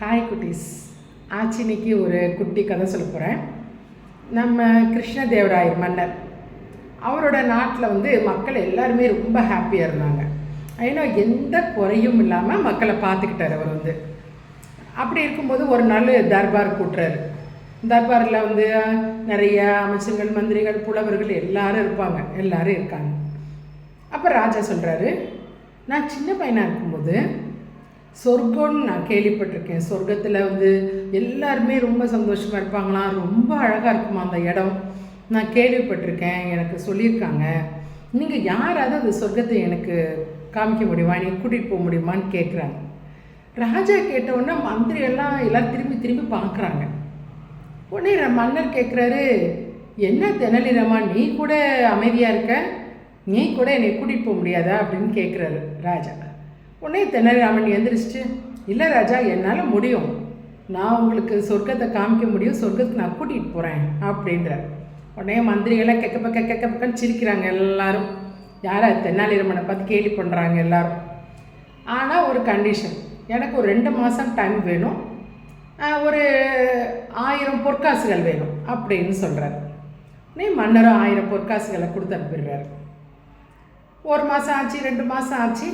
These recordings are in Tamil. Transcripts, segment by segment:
ஹாய் குட்டீஸ். ஆச்சி இன்னைக்கு ஒரு குட்டி கதை சொல்ல போகிறேன் நம்ம கிருஷ்ணதேவராயர் மன்னர். அவரோட நாட்டில் வந்து மக்கள் எல்லாருமே ரொம்ப ஹாப்பியாக இருந்தாங்க. ஏன்னா எந்த குறையும் இல்லாமல் மக்களை பார்த்துக்கிட்டார் அவர் வந்து. அப்படி இருக்கும்போது ஒரு நாள் தர்பார் கூட்டுறாரு. தர்பாரில் வந்து நிறைய அமைச்சர்கள் மந்திரிகள் புலவர்கள் எல்லாரும் இருப்பாங்க. எல்லாரும் இருக்காங்க. அப்போ ராஜா சொல்கிறாரு நான் சின்ன பையனாக இருக்கும்போது சொர்க்கம்னு நான் கேள்விப்பட்டிருக்கேன். சொர்க்கத்தில் வந்து எல்லாருமே ரொம்ப சந்தோஷமாக இருப்பாங்களாம். ரொம்ப அழகாக இருக்குமா அந்த இடம்? நான் கேள்விப்பட்டிருக்கேன். எனக்கு சொல்லியிருக்காங்க. நீங்கள் யாராவது அந்த சொர்க்கத்தை எனக்கு காமிக்க முடியுமா? நீங்கள் கூட்டிகிட்டு போக முடியுமான்னு கேட்குறாங்க ராஜா கேட்டவுடனே மந்திரி எல்லாம் எல்லாம் திரும்பி திரும்பி பார்க்குறாங்க உடனே ர- மன்னர் கேட்குறாரு என்ன தெனலிரமா நீ கூட அமைதியாக இருக்க? நீ கூட என்னை கூட்டிகிட்டு போக முடியாதா? அப்படின்னு கேட்குறாரு ராஜா. உடனே தெனாலிராமன் எந்திரிச்சிட்டு இல்லை ராஜா என்னால் முடியும். நான் உங்களுக்கு சொர்க்கத்தை காமிக்க முடியும். சொர்க்கத்துக்கு நான் கூட்டிகிட்டு போகிறேன் அப்படின்றார். உடனே மந்திரிகள்லாம் கெக்க பக்க கெக்க பக்கன்னு சிரிக்கிறாங்க எல்லாரும். யாரா தென்னாலிரமனை பார்த்து கேலி பண்ணுறாங்க எல்லாரும். ஆனால் ஒரு கண்டிஷன் எனக்கு ஒரு ரெண்டு மாதம் டைம் வேணும். ஒரு ஆயிரம் பொற்காசுகள் வேணும் அப்படின்னு சொல்கிறார் நீ மன்னரும் ஆயிரம் பொற்காசுகளை கொடுத்து அனுப்பிடுறாரு. ஒரு மாதம் ஆச்சு ரெண்டு மாதம் ஆச்சு.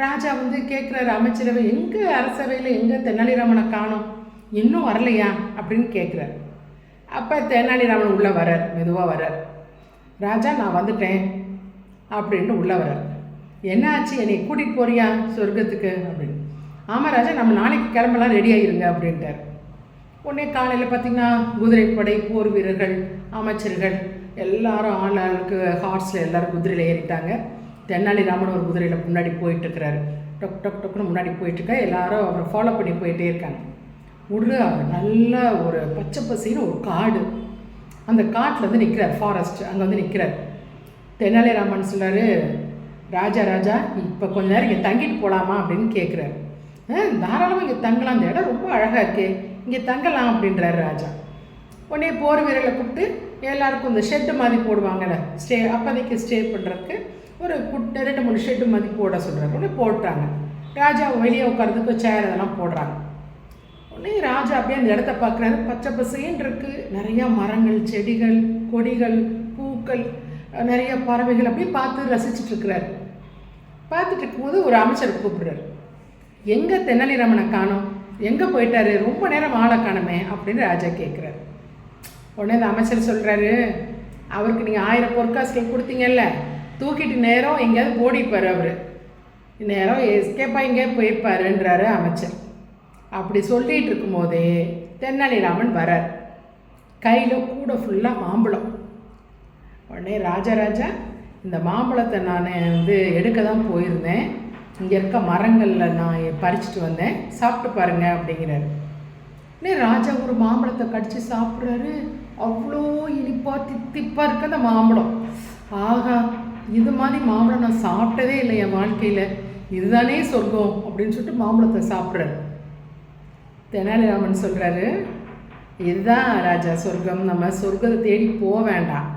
ராஜா வந்து கேட்குறாரு அமைச்சரவை எங்கே அரசவையில் எங்கே தெனாலிராமனை காணோம்? இன்னும் வரலையா? அப்படின்னு கேட்குறாரு. அப்போ தெனாலிராமன் உள்ளே வரார் மெதுவாக வரார் ராஜா நான் வந்துட்டேன் அப்படின்னு உள்ளே வரார் என்ன ஆச்சு என்னை கூட்டிகிட்டு போறியா சொர்க்கத்துக்கு? அப்படின்னு. ஆமாம் ராஜா நம்ம நாளைக்கு கிளம்பலாம் ரெடி ஆகிருங்க அப்படின்ட்டார். உடனே காலையில் பார்த்தீங்கன்னா குதிரைப்படை போர் வீரர்கள் அமைச்சர்கள் எல்லாரும் ஆள் ஆளுக்கு ஹார்ஸில் எல்லாரும் குதிரையில் ஏறிட்டாங்க. தென்னாலிராமன் ஒரு குதிரையில் முன்னாடி போயிட்டு இருக்கிறாரு டொக் டொக் டொக்குன்னு முன்னாடி போயிட்டுருக்கா. எல்லாரும் அவரை ஃபாலோ பண்ணி போயிட்டே இருக்காங்க. ஒரு நல்ல ஒரு பச்சை பசின்னு ஒரு காடு. அந்த காட்டில் வந்து நிற்கிறார் ஃபாரஸ்ட் அங்கே வந்து நிற்கிறார் தென்னாலிராமன் சொல்கிறார் ராஜா ராஜா இப்போ கொஞ்ச நேரம் இங்கே தங்கிட்டு போகலாமா அப்படின்னு கேட்குறாரு தாராளமாக இங்கே தங்கலாம். அந்த இடம் ரொம்ப அழகாக இருக்கே. இங்கே தங்கலாம் அப்படின்றாரு ராஜா. உடனே போர் வீரர்களை கூப்பிட்டு எல்லாருக்கும் இந்த ஷெட்டு மாதிரி போடுவாங்கல்ல ஸ்டே அப்போதைக்கு ஸ்டே பண்ணுறதுக்கு ஒரு குட்டை ரெண்டு மூணு ஷெட்டு மாதிரி போட சொல்கிறாங்க உடனே போட்டாங்க ராஜா வெளியே உட்காரதுக்கு சேர் அதெல்லாம் போடுறாங்க. உடனே ராஜா அப்படியே அந்த இடத்த பார்க்குறாரு. பச்சை பசேன்னு இருக்குது நிறையா மரங்கள் செடிகள் கொடிகள் பூக்கள் நிறைய பறவைகள் அப்படியே பார்த்து ரசிச்சுட்டு இருக்கிறாரு. பார்த்துட்டு இருக்கும்போது ஒரு அமைச்சர் கூப்பிடுறாரு. எங்கே தென்னாலிராமனை காணோம்? எங்கே போயிட்டாரு? ரொம்ப நேரம் ஆளை காணுமே அப்படின்னு ராஜா கேட்குறாரு. உடனே அந்த அமைச்சர் சொல்கிறாரு அவருக்கு நீங்கள் ஆயிரம் பொற்காசுகள் கொடுத்தீங்கல்ல தூக்கிட்டு நேரம் எங்கேயாவது ஓடிப்பார் அவர். நேரம் எஸ்கேப்பாக எங்கேயாவது போயிருப்பாருன்றாரு அமைச்சர். அப்படி சொல்லிகிட்டு இருக்கும்போதே தென்னாலிராமன் வரார் கையில் கூட ஃபுல்லாக மாம்பழம். உடனே ராஜராஜா இந்த மாம்பழத்தை நான் வந்து எடுக்க தான் போயிருந்தேன். இங்கே இருக்க மரங்களில் நான் பறிச்சுட்டு வந்தேன். சாப்பிட்டு பாருங்க அப்படிங்கிறாரு. உடனே ராஜா ஒரு மாம்பழத்தை கடிச்சு சாப்பிட்றாரு. அவ்வளோ இனிப்பாக தித்திப்பாக இருக்க அந்த மாம்பழம். ஆகா இது மாதிரி மாம்பழம் நான் சாப்பிட்டதே இல்லை என் வாழ்க்கையில். இதுதானே சொர்க்கம் அப்படின்னு சொல்லிட்டு மாம்பழத்தை சாப்பிட்றாரு தெனாலிராமன் சொல்கிறாரு இதுதான் ராஜா சொர்க்கம். நம்ம சொர்க்கத்தை தேடி போக வேண்டாம்.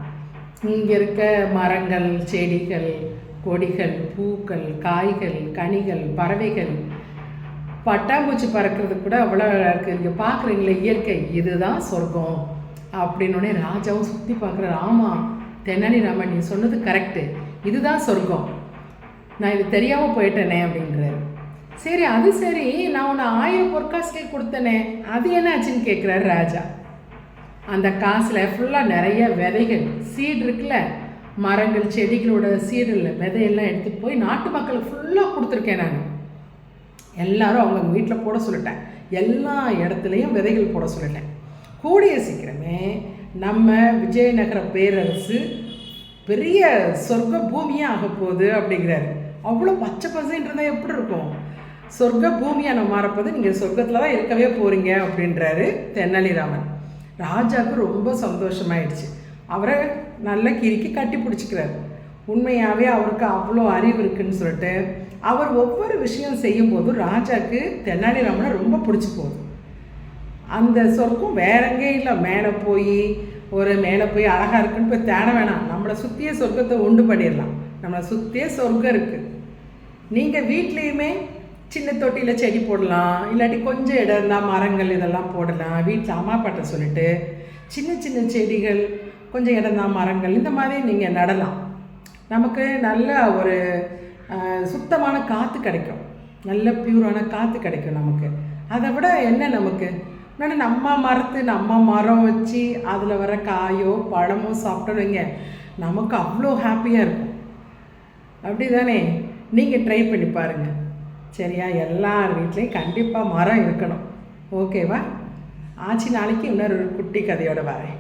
இங்கே இருக்க மரங்கள் செடிகள் கொடிகள் பூக்கள் காய்கள் கனிகள் பறவைகள் பட்டாம்பூச்சி பறக்கிறது கூட அவ்வளோ இருக்குது இங்கே பார்க்குறீங்களே இயற்கை. இதுதான் சொர்க்கம். அப்படின்னோடனே ராஜாவும் சுற்றி பார்க்குறாரு ஆமாம் தெனாலிராமன் நீ சொன்னது கரெக்டு இதுதான் சொர்க்கம். நான் இது தெரியாமல் போயிட்டேனே அப்படின்றாரு. சரி அது சரி. நான் உன்னை ஆயிரம் பொற்காசுகள் கொடுத்தனே. அது என்ன ஆச்சுன்னு கேட்குறாரு ராஜா. அந்த காசில் ஃபுல்லாக நிறைய விதைகள் சீடு இருக்குல்ல? மரங்கள் செடிகளோட சீடில் விதையெல்லாம் எடுத்துகிட்டு போய் நாட்டு மக்களுக்கு ஃபுல்லாக கொடுத்துருக்கேன் நான். எல்லாரும் அவங்க வீட்டில் போட சொல்லிட்டேன். எல்லா இடத்துலையும் விதைகள் போட சொல்லிட்டேன். கூடிய சீக்கிரமே நம்ம விஜயநகர பேரரசு பெரிய சொர்க்க பூமியாக ஆக போகுது அப்படிங்கிறாரு. அவ்வளோ பச்சை பசைன்னு இருந்தால் எப்படி இருக்கும்? சொர்க்க பூமியாக நம்ம மாறப்போது நீங்கள் சொர்க்கத்தில் தான் இருக்கவே போகிறீங்க அப்படின்றாரு தென்னாலிராமன். ராஜாவுக்கு ரொம்ப சந்தோஷமாயிடுச்சு. அவரை நல்ல கிறுக்கி கட்டி பிடிச்சிக்கிறார். உண்மையாகவே அவருக்கு அவ்வளோ அறிவு இருக்குன்னு சொல்லிட்டு அவர் ஒவ்வொரு விஷயம் செய்யும்போதும் ராஜாவுக்கு தென்னாலிராமனை ரொம்ப பிடிச்சி போகுது. அந்த சொர்க்கம் வேற எங்கேயும் இல்லை. மேலே போய் ஒரு மேலே போய் அழகாக இருக்குன்னு போய் தேட வேணாம். நம்மளை சுற்றியே சொர்க்கத்தை உண்டு பண்ணிடலாம். நம்மளை சுற்றியே சொர்க்கம் இருக்குது நீங்கள் வீட்லேயுமே சின்ன தொட்டியில் செடி போடலாம். இல்லாட்டி கொஞ்சம் இடம் இருந்தால் மரங்கள் இதெல்லாம் போடலாம். வீட்டில் அம்மா பாட்டை சொல்லிட்டு சின்ன சின்ன செடிகள் கொஞ்சம் இடம் தான் மரங்கள் இந்த மாதிரி நீங்கள் நடலாம். நமக்கு நல்ல ஒரு சுத்தமான காற்று கிடைக்கும். நல்ல பியூரான காற்று கிடைக்கும் நமக்கு. அதை விட என்ன நமக்கு? முன்னாடி நம்ம மரத்து நம்ம மரம் வச்சு அதில் வர காயோ பழமோ சாப்பிட்டோன்னு வைங்க. நமக்கு அவ்வளோ ஹாப்பியாக இருக்கும். அப்படி தானே நீங்கள் ட்ரை பண்ணி பாருங்கள் சரியா? எல்லார் வீட்லேயும் கண்டிப்பாக மரம் இருக்கணும். ஓகேவா ஆச்சு நாளைக்கு இன்னொரு குட்டி கதையோட வரேன்.